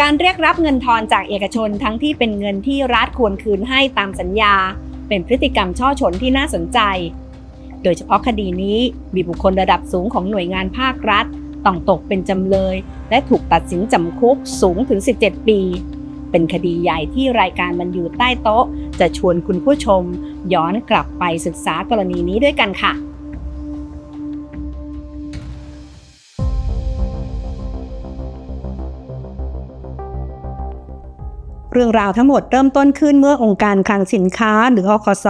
การเรียกรับเงินทอนจากเอกชนทั้งที่เป็นเงินที่รัฐควรคืนให้ตามสัญญา เป็นพฤติกรรมช่อฉนที่น่าสนใจ โดยเฉพาะคดีนี้มีบุคคลระดับสูงของหน่วยงานภาครัฐ ต้องตกเป็นจำเลย และถูกตัดสินจำคุกสูงถึง 17 ปี เป็นคดีใหญ่ที่รายการมันอยู่ใต้โต๊ะ จะชวนคุณผู้ชม ย้อนกลับไปศึกษากรณีนี้ด้วยกันค่ะ เรื่องราวทั้งหมดเริ่มต้นขึ้นเมื่อองค์การคลังสินค้าหรืออคส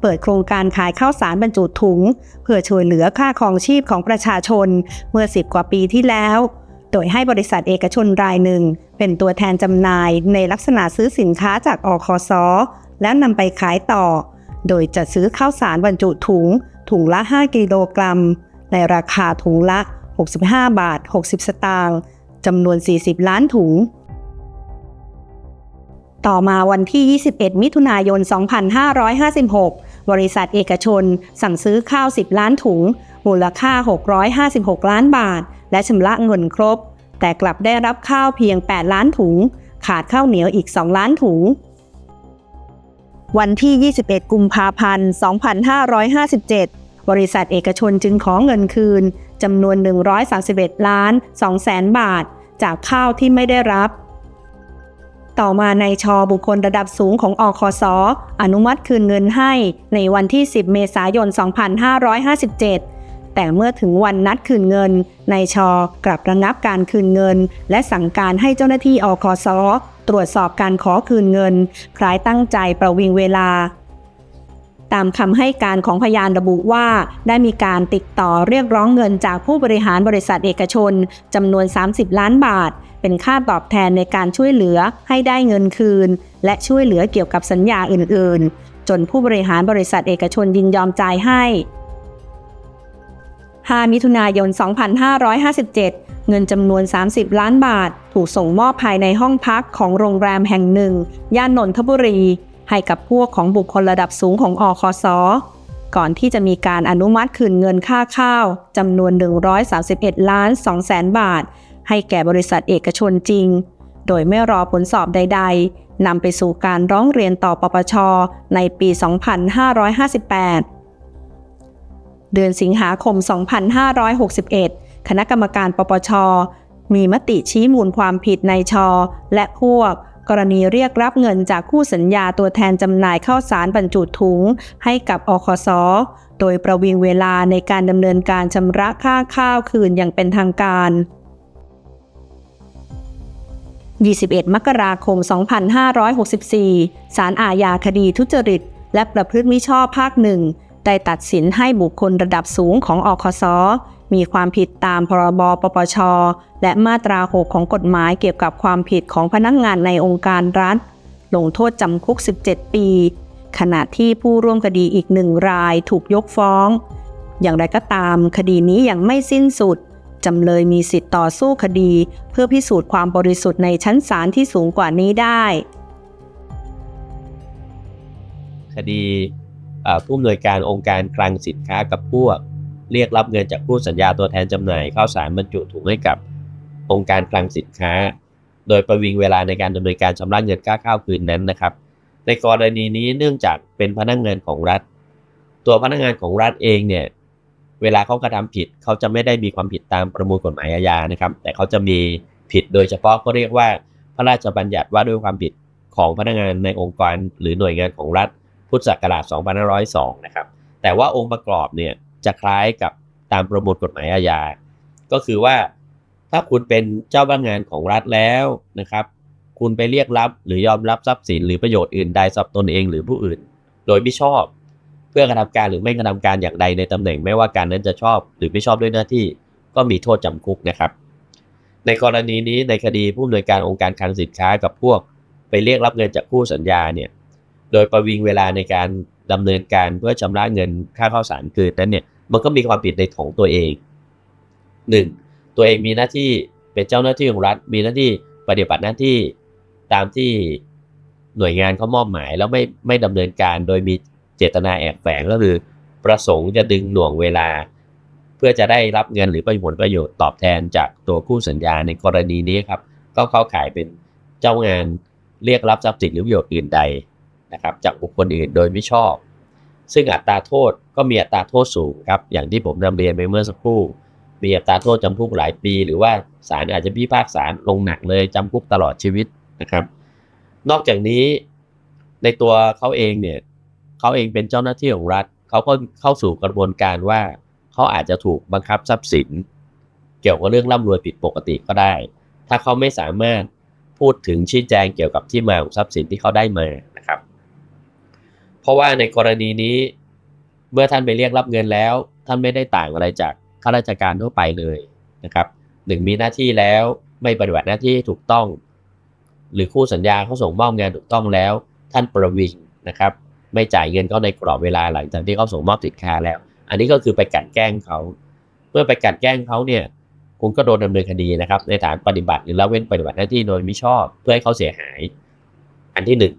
เปิดโครงการขายข้าวสารบรรจุถุง เพื่อช่วยเหลือค่าครองชีพของประชาชนเมื่อ 10 กว่าปีที่แล้ว โดยให้บริษัทเอกชนรายหนึ่ง เป็นตัวแทนจำหน่ายในลักษณะซื้อสินค้าจากอคสแล้วนำไปขายต่อ โดยจะซื้อข้าวสารบรรจุถุง ถุงละ 5 กิโลกรัม ในราคาถุงละ 65 บาท 60 สตางค์จำนวน 40 ล้านถุง ต่อมาวันที่ 21 มิถุนายน 2556 บริษัทเอกชน สั่งซื้อข้าว 10 ล้านถุง มูลค่า 656 ล้านบาท และชำระเงินครบ แต่กลับได้รับข้าวเพียง 8 ล้านถุง ขาดข้าวเหนียวอีก 2 ล้านถุง วันที่ 21 กุมภาพันธ์ 2557บริษัทเอกชนจึงขอเงินคืนจำนวน 131 ล้าน2แสนบาท จากข้าวที่ไม่ได้รับ ต่อมาในชอบุคคลระดับสูงของอคสออนุมัติคืนเงินให้ในวันที่ 10 เมษายน 2557 แต่เมื่อถึงวันนัดคืนเงินนายชอกลับระงับการคืนเงิน และสั่งการให้เจ้าหน้าที่อคสตรวจสอบการขอคืนเงิน คล้ายตั้งใจประวิงเวลาตามคำให้การของพยานระบุว่า ได้มีการติดต่อเรียกร้องเงินจากผู้บริหารบริษัทเอกชนจำนวน 30 ล้านบาท เป็นค่าตอบแทนในการช่วยเหลือให้ได้เงินคืน และช่วยเหลือเกี่ยวกับสัญญาอื่นๆ จนผู้บริหารบริษัทเอกชนยินยอมจ่ายให้ 5 มิถุนายน 2557 เงินจำนวน 30 ล้านบาท ถูกส่งมอบภายในห้องพักของโรงแรมแห่งหนึ่ง ย่านนนทบุรี ให้กับพวกของบุคคลระดับสูงของอคสก่อนที่จะมีการอนุมัติคืนเงินค่าข้าวจำนวน 131 ล้าน2แสนบาท ให้แก่บริษัทเอกชนจริง โดยไม่รอผลสอบใด ๆนำไปสู่การร้องเรียนต่อปปช ในปี 2558 เดือนสิงหาคม 2561 คณะกรรมการปปช มีมติชี้มูลความผิดในชอ และพวกกรณีเรียกรับเงินจากคู่สัญญาตัวแทนจำหน่ายข้าวสารบรรจุถุง ให้กับอคสโดยประวิงเวลาในการดำเนินการชำระค่าข้าวคืนอย่างเป็นทางการ 21 มกราคม 2564 ศาลอาญาคดีทุจริต และประพฤติมิชอบภาคหนึ่ง ได้ตัดสินให้บุคคลระดับสูงของอคสมีความผิดตามพรบปปช และมาตรา 6 ของกฎหมายเกี่ยวกับความผิดของพนักงานในองค์การรัฐ ลงโทษจำคุก 17 ปี ขณะที่ผู้ร่วมคดีอีกหนึ่งรายถูกยกฟ้อง อย่างไรก็ตามคดีนี้ยังไม่สิ้นสุด จำเลยมีสิทธิ์ต่อสู้คดี เพื่อพิสูจน์ความบริสุทธิ์ในชั้นศาลที่สูงกว่านี้ได้ คดีผู้อำนวยการองค์การคลังสินค้ากับพวก เรียกรับเงินจากผู้สัญญาตัวแทนจำหน่ายข้าวสารบรรจุถุงให้กับองค์การคลังสินค้า โดยประวิงเวลาในการดำเนินการชำระเงินค่าข้าวคืนนั้นนะครับ ในกรณีนี้เนื่องจากเป็นพนักงานของรัฐ ตัวพนักงานของรัฐเองเนี่ย เวลาเขากระทำผิดเขาจะไม่ได้มีความผิดตามประมวลกฎหมายอาญานะครับ แต่เขาจะมีผิดโดยเฉพาะเขาเรียกว่าพระราชบัญญัติว่าด้วยความผิดของพนักงานในองค์กรหรือหน่วยงานของรัฐพุทธศักราช2502 นะครับ แต่ว่าองค์ประกอบเนี่ยจะคล้ายกับตามประมวลกฎหมายอาญา ก็คือว่าถ้าคุณเป็นเจ้าพนักงานของรัฐแล้วนะครับ คุณไปเรียกรับหรือยอมรับทรัพย์สินหรือประโยชน์อื่นใดสับตนเองหรือผู้อื่น โดยไม่ชอบ เพื่อกระทำการหรือไม่กระทำการอย่างใดในตำแหน่งไม่ว่าการนั้นจะชอบหรือไม่ชอบด้วยหน้าที่ก็มีโทษจำคุกนะครับ ในกรณีนี้ในคดีผู้อำนวยการองค์การคลังสินค้ากับพวก ไปเรียกรับเงินจากคู่สัญญาเนี่ยโดยประวิงเวลาในการดำเนินการเพื่อชำระเงินค่าข้าวสารคืนนั้นเนี่ยมันก็มีความผิดในของตัวเองหนึ่งตัวเองมีหน้าที่เป็นเจ้าหน้าที่ของรัฐ มีหน้าที่ปฏิบัติหน้าที่ตามที่หน่วยงานเขามอบหมายแล้วไม่ไม่ดำเนินการโดยมี จตนาแอบแฝงก็คือประสงค์จะดึงหน่วงเวลา เพื่อจะได้รับเงินหรือผลประโยชน์ตอบแทนจากตัวคู่สัญญาในกรณีนี้ครับ ก็เข้าข่ายเป็นเจ้างานเรียกรับทรัพย์สินหรือประโยชน์อื่นใดนะครับจากบุคคลอื่นโดยไม่ชอบ ซึ่งอัตราโทษก็มีอัตราโทษสูงครับอย่างที่ผมนำเรียนไปเมื่อสักครู่ มีอัตราโทษจำคุกหลายปี หรือว่าศาลอาจจะพิพากษาลงหนักเลยจำคุกตลอดชีวิตนะครับ นอกจากนี้ในตัวเขาเองเนี่ย เขาเองเป็นเจ้าหน้าที่ของรัฐ เขาก็เข้าสู่กระบวนการว่า เขาอาจจะถูกบังคับทรัพย์สิน เกี่ยวกับเรื่องร่ำรวยผิดปกติก็ได้ ถ้าเขาไม่สามารถพูดถึงชี้แจงเกี่ยวกับที่มาของทรัพย์สินที่เขาได้มานะครับ เพราะว่าในกรณีนี้ เมื่อท่านไปเรียกรับเงินแล้ว ท่านไม่ได้ต่างอะไรจากข้าราชการทั่วไปเลยนะครับหนึ่งมีหน้าที่แล้วไม่ปฏิบัติหน้าที่ถูกต้อง หรือคู่สัญญาเขาส่งมอบงานถูกต้องแล้ว ท่านประวิงนะครับ ไม่จ่ายเงินเขาในกรอบเวลาหลังจากที่เขาส่งมอบสินค้าแล้ว อันนี้ก็คือไปกลันแกล้งเขาเมื่อไปกลันแกล้งเขาเนี่ยคุณก็โดนดำเนินคดีนะครับ ในฐานปฏิบัติหรือละเว้นปฏิบัติหน้าที่โดยมิชอบเพื่อให้เขาเสียหาย อันที่หนึ่ง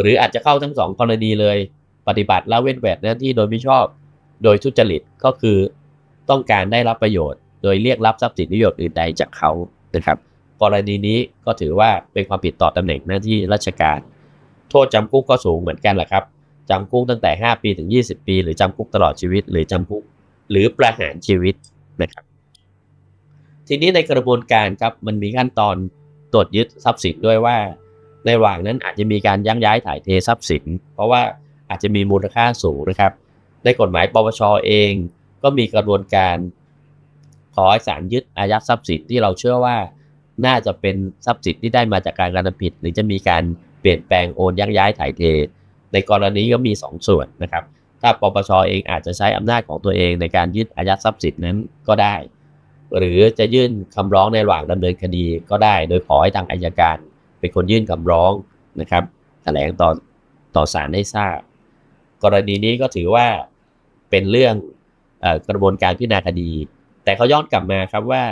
หรืออาจจะเข้าทั้งสองกรณีเลย ปฏิบัติละเว้นปฏิบัติหน้าที่โดยมิชอบ โดยทุจริตก็คือต้องการได้รับประโยชน์ โดยเรียกรับทรัพย์สินประโยชน์อื่นใดจากเขานะครับกรณีนี้ก็ถือว่าเป็นความผิดต่อตำแหน่งหน้าที่ราชการ โทษจำคุกก็สูงเหมือนกันแหละครับ จำคุกตั้งแต่ 5 ปีถึง 20 ปี หรือจำคุกตลอดชีวิต หรือจำคุกหรือประหารชีวิตนะครับทีนี้ในกระบวนการครับมันมีขั้นตอนตรวจยึดทรัพย์สินด้วยว่า ในระหว่างนั้นอาจจะมีการยั้งย้ายถ่ายเททรัพย์สิน เพราะว่าอาจจะมีมูลค่าสูงนะครับ ในกฎหมายปปชเอง ก็มีกระบวนการขอให้ศาลยึดอายัดทรัพย์สินที่เราเชื่อว่าน่าจะเป็นทรัพย์สินที่ได้มาจากการกระทำผิด หรือจะมีการเปลี่ยนแปลงโอนยักย้ายถ่ายเท ในกรณีก็มี 2 ส่วนนะครับ ถ้าปปชเองอาจจะใช้อำนาจของตัวเองในการยึดอายัดทรัพย์สินนั้นก็ได้ หรือจะยื่นคำร้องในระหว่างดำเนินคดีก็ได้ โดยขอให้ทางอายการ เป็นคนยื่นคำร้องนะครับแถลงต่อต่อศาลให้ทราบ กรณีนี้ก็ถือว่าเป็นเรื่องอกระบวนการพิจารณาคดี แต่เขาย้อนกลับมาครับว่า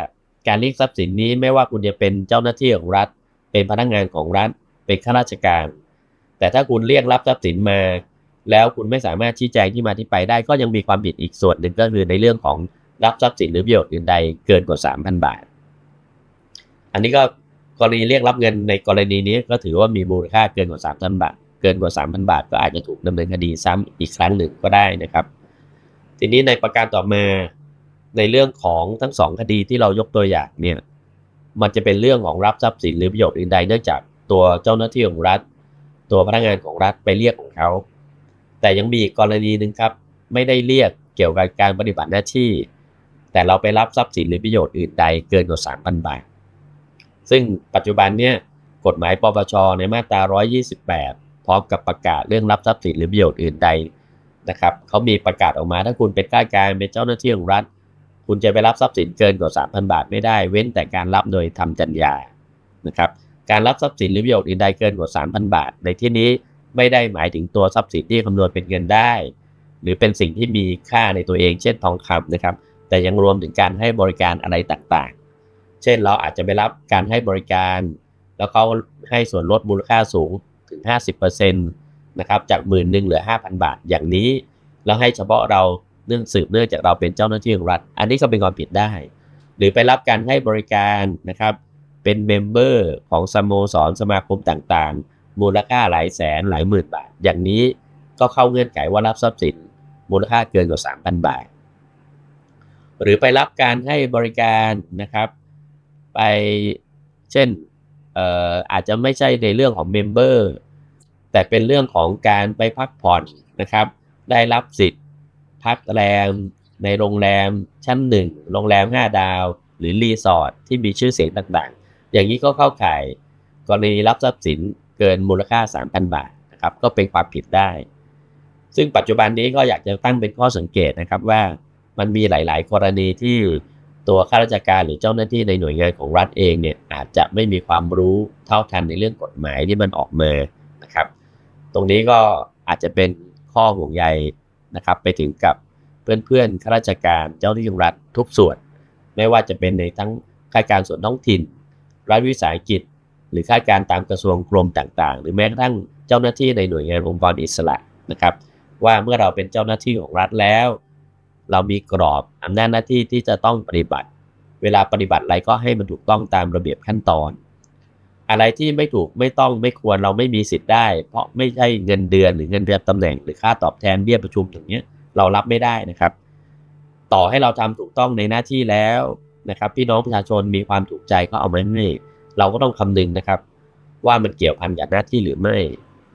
การเรียกทรัพย์สินนี้ไม่ว่าคุณจะเป็นเจ้าหน้าที่ของรัฐ เป็นพนักงานของรัฐ เป็นข้าราชการ แต่ถ้าคุณเรียกรับทรัพย์สินมา แล้วคุณไม่สามารถชี้แจงที่มาที่ไปได้ ก็ยังมีความผิดอีกส่วนหนึ่งก็คือในเรื่องของรับทรัพย์สินหรือประโยชน์อื่นใดเกินกว่า 3,000 บาท อันนี้ก็กรณีเรียกรับเงินในกรณีนี้ก็ถือว่ามีมูลค่าเกินกว่า 3,000 บาท เกินกว่า 3,000 บาท ก็อาจจะถูกดำเนินคดีซ้ำอีกครั้งหนึ่งก็ได้นะครับ ทีนี้ในประการต่อมาในเรื่องของทั้งสองคดีที่เรายกตัวอย่างเนี่ยมันจะเป็นเรื่องของรับทรัพย์สินหรือประโยชน์อื่นใดเนื่องจากตัวเจ้าหน้าที่ของรัฐ ตัวพนักงานของรัฐไปเรียกของเขา แต่ยังมีอีกกรณีหนึ่งครับ ไม่ได้เรียกเกี่ยวกับการปฏิบัติหน้าที่ แต่เราไปรับทรัพย์สินหรือประโยชน์อื่นใดเกินกว่า3,000 บาท ซึ่งปัจจุบันเนี่ยกฎหมายปปชในมาตรา 128 พร้อมกับประกาศเรื่องรับทรัพย์สินหรือประโยชน์อื่นใดนะครับเขามีประกาศออกมาถ้าคุณเป็นข้าราชการเป็นเจ้าหน้าที่ของรัฐ คุณจะไปรับทรัพย์สินเกินกว่า 3,000 บาทไม่ได้ เว้นแต่การรับโดยทำจัญญานะครับ การรับทรัพย์สินหรือประโยชน์อื่นใดเกินกว่า 3,000 บาท ในที่นี้ไม่ได้หมายถึงตัวทรัพย์สินที่คำนวณเป็นเงินได้ หรือเป็นสิ่งที่มีค่าในตัวเองเช่นทองคำนะครับ แต่ยังรวมถึงการให้บริการอะไรต่างๆ เช่นเราอาจจะไปรับการให้บริการ แล้วเขาให้ส่วนลดมูลค่าสูงถึง 50%นะครับจากหมื่นหนึ่งเหลือ 5,000 บาทอย่างนี้ แล้วให้เฉพาะเราเนื่องสืบเนื่องจากเราเป็นเจ้าหน้าที่ของรัฐ อันนี้ก็เป็นความผิดได้ หรือไปรับการให้บริการนะครับ เป็นเมมเบอร์ของสโมสรสมาคมต่างๆ มูลค่าหลายแสนหลายหมื่นบาท อย่างนี้ก็เข้าเงื่อนไขว่ารับทรัพย์สิน มูลค่าเกินกว่า 3,000 บาท หรือไปรับการให้บริการนะครับ ไปเช่นเอ่ออาจจะไม่ใช่ในเรื่องของเมมเบอร์แต่เป็นเรื่องของการไปพักผ่อนนะครับ ได้รับสิทธิ์ พักแรมในโรงแรมชั้นหนึ่งโรงแรม 5 ดาว หรือรีสอร์ทที่มีชื่อเสียงต่าง อย่างนี้ก็เข้าข่ายกรณีรับทรัพย์สินเกินมูลค่า 3,000 บาทนะครับก็เป็นความผิดได้ ซึ่งปัจจุบันนี้ก็อยากจะตั้งเป็นข้อสังเกตนะครับว่ามันมีหลาย ๆ กรณีที่ตัวข้าราชการหรือเจ้าหน้าที่ในหน่วยงานของรัฐเองเนี่ยอาจจะไม่มีความรู้เท่าทันในเรื่องกฎหมายที่มันออกมานะครับ ตรงนี้ก็อาจจะเป็นข้อห่วงใยนะครับ ไปถึงกับเพื่อนๆข้าราชการเจ้าหน้าที่ของรัฐทุกส่วน ไม่ว่าจะเป็นในทั้งข้าราชการส่วนท้องถิ่น รัฐวิสาหกิจ หรือข้าราชการตามกระทรวงกรมต่างๆ หรือแม้กระทั่งเจ้าหน้าที่ในหน่วยงานองค์กรอิสระนะครับ ว่าเมื่อเราเป็นเจ้าหน้าที่ของรัฐแล้ว เรามีกรอบอำนาจหน้าที่ที่จะต้องปฏิบัติ เวลาปฏิบัติอะไรก็ให้มันถูกต้องตามระเบียบขั้นตอน อะไรที่ไม่ถูกไม่ต้องไม่ควรเราไม่มีสิทธิ์ได้ เพราะไม่ใช่เงินเดือนหรือเงินเดือนตำแหน่งหรือค่าตอบแทนเบี้ยประชุมอย่างเนี้ยเรารับไม่ได้นะครับ ต่อให้เราทำถูกต้องในหน้าที่แล้ว นะครับพี่น้องประชาชนมีความถูกใจก็เอามาให้เราก็ต้องคำนึงนะครับ ว่ามันเกี่ยวพันกับหน้าที่หรือไม่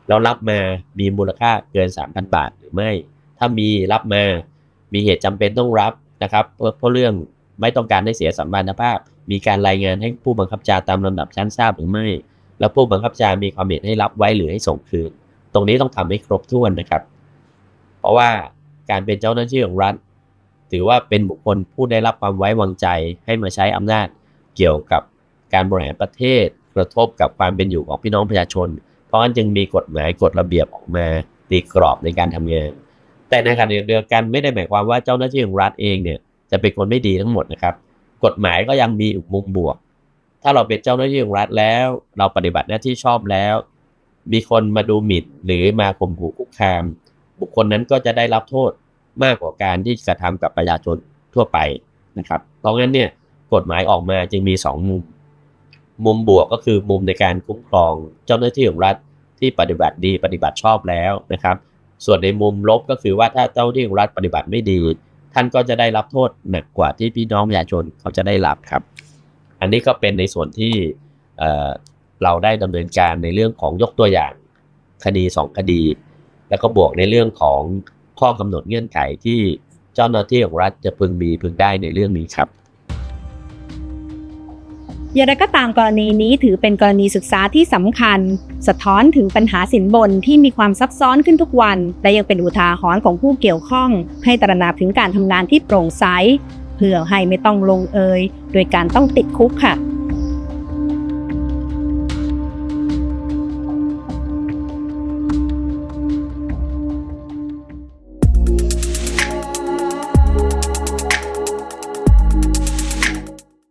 เรารับมามีมูลค่าเกิน 3,000 บาทหรือไม่ ถ้ามีรับมามีเหตุจำเป็นต้องรับนะครับเพราะเรื่องไม่ต้องการให้เสียสัมพันธภาพ มีการรายงานให้ผู้บังคับบัญชาตามลำดับชั้นทราบหรือไม่ แล้วผู้บังคับบัญชามีความเห็นให้รับไว้หรือให้ส่งคืน ตรงนี้ต้องทำให้ครบถ้วนนะครับ เพราะว่าการเป็นเจ้าหน้าที่ของรัฐ ถือว่าเป็นบุคคลผู้ได้รับความไว้วางใจให้มาใช้อำนาจเกี่ยวกับการบริหารประเทศกระทบกับความเป็นอยู่ของพี่น้องประชาชน เพราะฉะนั้นจึงมีกฎหมายกฎระเบียบออกมาตีกรอบในการทำงาน แต่ในขณะเดียวกันไม่ได้หมายความว่าเจ้าหน้าที่ของรัฐเองเนี่ยจะเป็นคนไม่ดีทั้งหมดนะครับ กฎหมายก็ยังมีอีกมุมบวก ถ้าเราเป็นเจ้าหน้าที่ของรัฐแล้ว เราปฏิบัติหน้าที่ชอบแล้ว มีคนมาดูหมิ่นหรือมาข่มขู่คุกคาม บุคคลนั้นก็จะได้รับโทษ มากกว่าการที่กระทำกับประชาชนทั่วไปนะครับ เพราะงั้นเนี่ยกฎหมายออกมาจึงมีสองมุม มุมบวกก็คือมุมในการคุ้มครองเจ้าหน้าที่ของรัฐที่ปฏิบัติดีปฏิบัติชอบแล้วนะครับ ส่วนในมุมลบก็คือว่าถ้าเจ้าหน้าที่ของรัฐปฏิบัติไม่ดี ท่านก็จะได้รับโทษหนักกว่าที่พี่น้องประชาชนเขาจะได้รับครับ อันนี้ก็เป็นในส่วนที่เเราได้ดำเนินการในเรื่องของยกตัวอย่างคดีสองคดี แล้วก็บวกในเรื่องของ ข้อกำหนดเงื่อนไขที่เจ้าหน้าที่ของรัฐจะพึงมีพึงได้ในเรื่องนี้ครับอย่างไรก็ตามกรณีนี้ถือเป็นกรณีศึกษาที่สำคัญ สะท้อนถึงปัญหาสินบนที่มีความซับซ้อนขึ้นทุกวัน และยังเป็นอุทาหรณ์ของผู้เกี่ยวข้อง ให้ตระหนักถึงการทำงานที่โปร่งใสเพื่อให้ไม่ต้องลงเอย โดยการต้องติดคุกค่ะ